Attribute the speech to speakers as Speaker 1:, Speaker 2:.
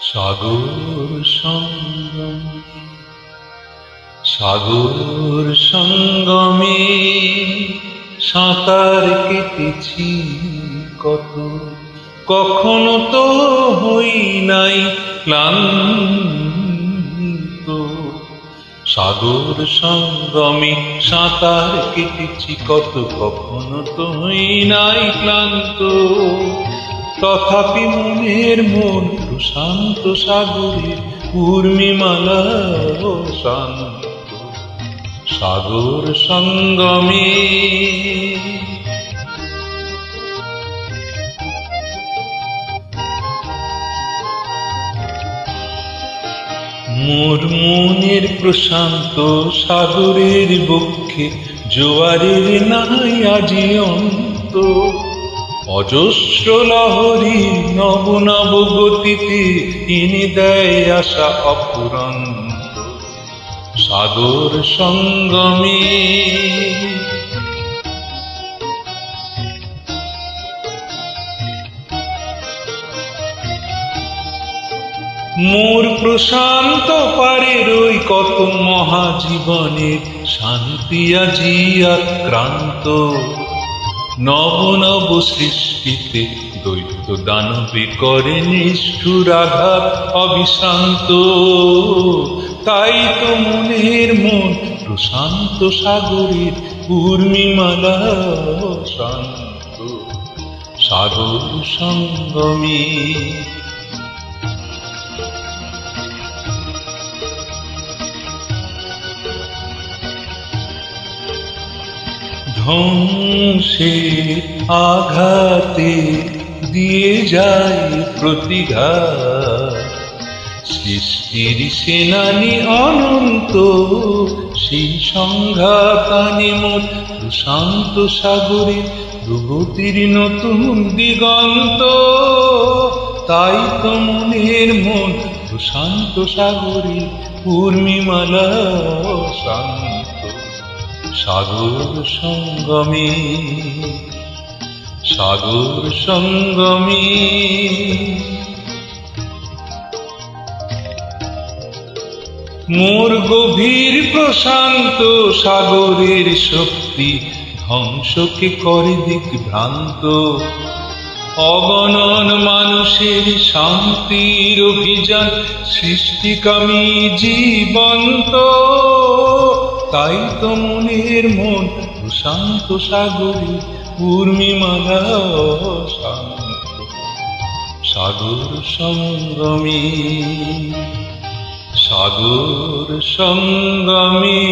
Speaker 1: সাগর সঙ্গম, সাগর সঙ্গমে সাঁতার কেটেছি কত, কখনো তো হই নাই ক্লান্ত। সাগর সঙ্গমে সাঁতার কেটেছি কত, কখনো তো হই নাই ক্লান্ত। তথাপি মনের মন প্রশান্ত সাগরের উর্মিমালা ও শান্ত সাগর সঙ্গমে। মোর মনের প্রশান্ত সাগরের বক্ষে জোয়ারের নাই আজি অন্ত অজস্র লহরী নব নব গতিতে এনে দেয় আশা অপুরন্ত। সাগর সঙ্গমে। মোর প্রশান্ত পারের ওই কত মহাজীবনের শান্তি আজি আক্রান্ত। নব নব সৃষ্টিতে দৈত দানবে করে নিষ্ঠুর আঘাত অবিশ্রান্ত তাই তো মনের মন প্রশান্ত সাগরের পূর্ণিমালা শান্ত সাগর সঙ্গমী ধ্বংসের আঘাতে দিয়ে যায় প্রতিঘাত সৃষ্টির সেনানি অনন্ত, সেই সংঘাতানি মোট প্রশান্ত সাগরে প্রগতির নতুন দিগন্ত। তাই তো মনের মন প্রশান্ত সাগরে পূর্ণিমালা শান্ত। সাগর সঙ্গমে সাগর সঙ্গমে। মোর গভীর প্রশান্ত সাগরের শক্তি ধ্বংসকে করে দিক ভ্রান্ত অগণন মানুষের শান্তির অভিযান সৃষ্টিকামী জীবন্ত। তাই তো মনের মন প্রশান্ত সাগরে পূর্ণিমালা শান্ত। সাগর সঙ্গমী সাগর সঙ্গমী।